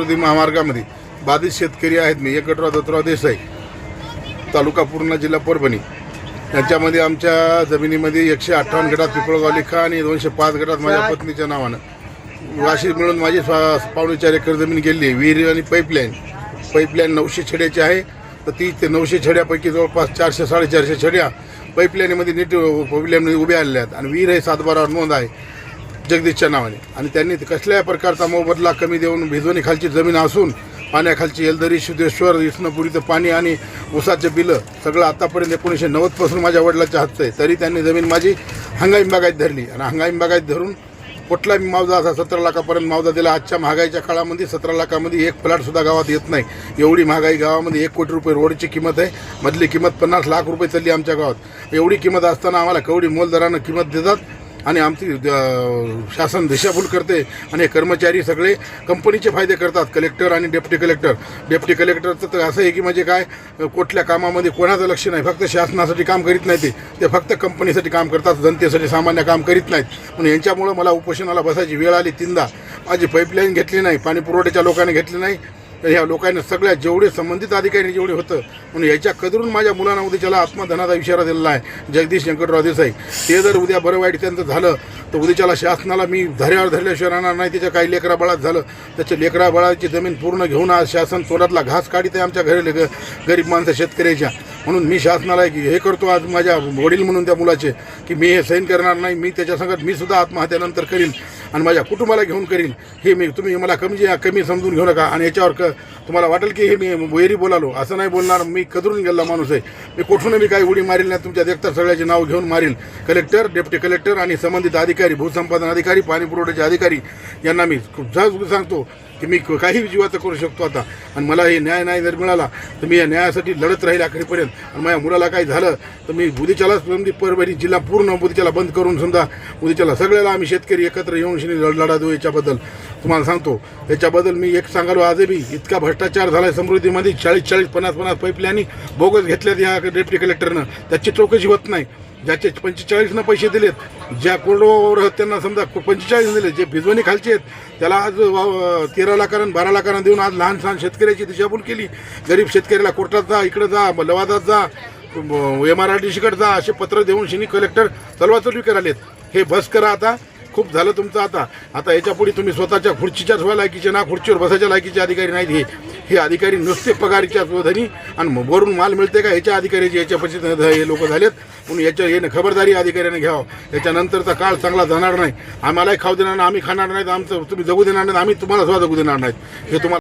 समृद्धी महामार्गामध्ये बाधित शेतकरी आहेत मी एकटराव दत्तराव देसाई तालुका पूर्णा जिल्हा परभणी. यांच्यामध्ये आमच्या जमिनीमध्ये एकशे अठ्ठावन्न गटात पिपळगाव लिखा आणि दोनशे पाच गटात माझ्या पत्नीच्या नावानं. अशी मिळून माझी पावणे चार एकर जमीन गेली आहे. विहीर आणि पाईपलाईन. पाईपलाईन नऊशे छड्याची आहे. तर ती ते नऊशे छड्यापैकी जवळपास चारशे साडेचारशे छड्या पाईपलाईनमध्ये नीट पाईपलाईनमध्ये उभ्या आलेल्या आहेत. आणि विहीर हे सातबारावर नोंद आहे. जगदीशच्या नावाने. आणि त्यांनी कसल्याही प्रकारचा मोबदला कमी देऊन भिजवणी खालची जमीन असून पाण्याखालची एलदरी सिद्धेश्वर विष्णुपुरीचं पाणी आणि उसाचे बिलं सगळं आतापर्यंत एकोणीसशे नव्वदपासून माझ्या वडिलाच्या हातचं आहे. तरी त्यांनी जमीन माझी हंगामी बागायत धरली. आणि हंगामी बागायत धरून कुठला मावजा असा सतरा लाखापर्यंत मावजा दिला. आजच्या महागाईच्या काळामध्ये सतरा लाखामध्ये एक फ्लॅटसुद्धा गावात येत नाही. एवढी महागाई गावामध्ये एक कोटी रुपये रोडची किंमत आहे. मधली किंमत पन्नास लाख रुपये चालली आमच्या गावात. एवढी किंमत असताना आम्हाला कवडी मोलदरानं किंमत देतात. आणि आमची शासन दिशाभूल करते आणि कर्मचारी सगळे कंपनीचे फायदे करतात कलेक्टर आणि डेप्टी कलेक्टर. डेप्टी कलेक्टरचं तर असं आहे की म्हणजे काय कुठल्या कामामध्ये कोणाचं लक्ष नाही फक्त शासनासाठी काम करीत नाही ते. ते फक्त कंपनीसाठी काम करतात जनतेसाठी सामान्य काम करीत नाहीत. म्हणून यांच्यामुळं मला उपोषणाला बसायची वेळ आली तीनदा. माझी पाईपलाईन घेतली नाही पाणी पुरवठ्याच्या लोकांनी घेतली नाही. तर ह्या लोकांना सगळ्या जेवढे संबंधित अधिकारी जेवढे होतं म्हणून याच्या कदरून माझ्या मुलांना उद्याच्याला आत्मधनाचा इशारा दिलेला आहे जगदीश शंकरराव देसाई ते जर उद्या बरं वाईट त्यांचं झालं तर उद्याच्याला शासनाला मी धऱ्यावर धरल्याशिवाय राहणार नाही त्याच्या काही लेकराबळात झालं त्याच्या लेकराबळाची जमीन पूर्ण घेऊन आज शासन तोडातला घास काढीत आहे आमच्या घरी ग- गरीब माणसं शेतकऱ्याच्या. म्हणून मी शासनाला एक हे करतो आज माझ्या वडील म्हणून त्या मुलाचे की मी हे सहन करणार नाही मी त्याच्या संगत मी सुद्धा आत्महत्यानंतर करीन. आणि माझ्या कुटुंबाला घेऊन करीन. हे मी तुम्ही मला कमी कमी समजून घेऊ नका. आणि याच्यावर क तुम्हाला वाटेल की हे मी वैरी बोलालो. असं नाही बोलणार. मी कदरून गेला माणूस आहे. मी कुठून मी काही उडी मारील नाही. तुमच्या देखता सगळ्याचे नाव घेऊन मारील. कलेक्टर डेप्टी कलेक्टर आणि संबंधित अधिकारी भूसंपादन अधिकारी पाणी पुरवठ्याचे अधिकारी यांना मी खूप सहज सांगतो की मी काही जीवाचं करू शकतो आता. आणि मला हे न्याय नाही जर मिळाला तर मी या न्यायासाठी लढत राहील अखेरपर्यंत आणि माझ्या मुलाला काही झालं तर मी बुधीच्यालाच म्हणजे परभणी जिल्हा पूर्ण बुधीच्याला बंद करून समजा बुधीच्याला सगळ्याला आम्ही शेतकरी एकत्र येऊन शिनी लढा देऊ याच्याबद्दल. तुम्हाला सांगतो याच्याबद्दल मी एक सांगालो आजही इतका भ्रष्टाचार झाला समृद्धीमध्ये चाळीस चाळीस पन्नास पन्नास पाईपलाईनी बोगस घेतल्यात या डेप्टी कलेक्टरनं. त्याची चौकशी होत नाही. ज्याचे पंचेचाळीसनं पैसे दिलेत ज्या कोरडवावर आहेत त्यांना समजा पंचेचाळीस दिले जे भिजवणी खालचे आहेत त्याला आज तेरा लाखानं बारा लाखानं देऊन आज लहान सहान शेतकऱ्याची दिशाभूल केली. गरीब शेतकऱ्याला कोर्टात जा इकडं जा लवादात जा एम आर आर डी सीकडे जा असे पत्र देऊन शिनी कलेक्टर चलवाचलवी करायलेत. हे बस करा आता. खूप झालं तुमचं आता. आता याच्यापुढे तुम्ही स्वतःच्या खुर्चीच्याच व्हा लायकीचे ना खुर्चीवर बसायच्या लायकीचे अधिकारी नाहीत हे. हे अधिकारी नुसते पगारीच्या धनी आणि वरून माल मिळते का ह्याच्या अधिकाऱ्याचे याच्यापाशी हे लोक झालेत. म्हणून याच्या हे खबरदारी अधिकाऱ्याने घ्यावं. याच्यानंतरचा काळ चांगला जाणार नाही. आम्हालाही खाऊ देणार नाही आम्ही खाणार नाहीत आमचं तुम्ही जगू देणार नाहीत आम्ही तुम्हाला सुद्धा जगू देणार नाहीत. हे तुम्हाला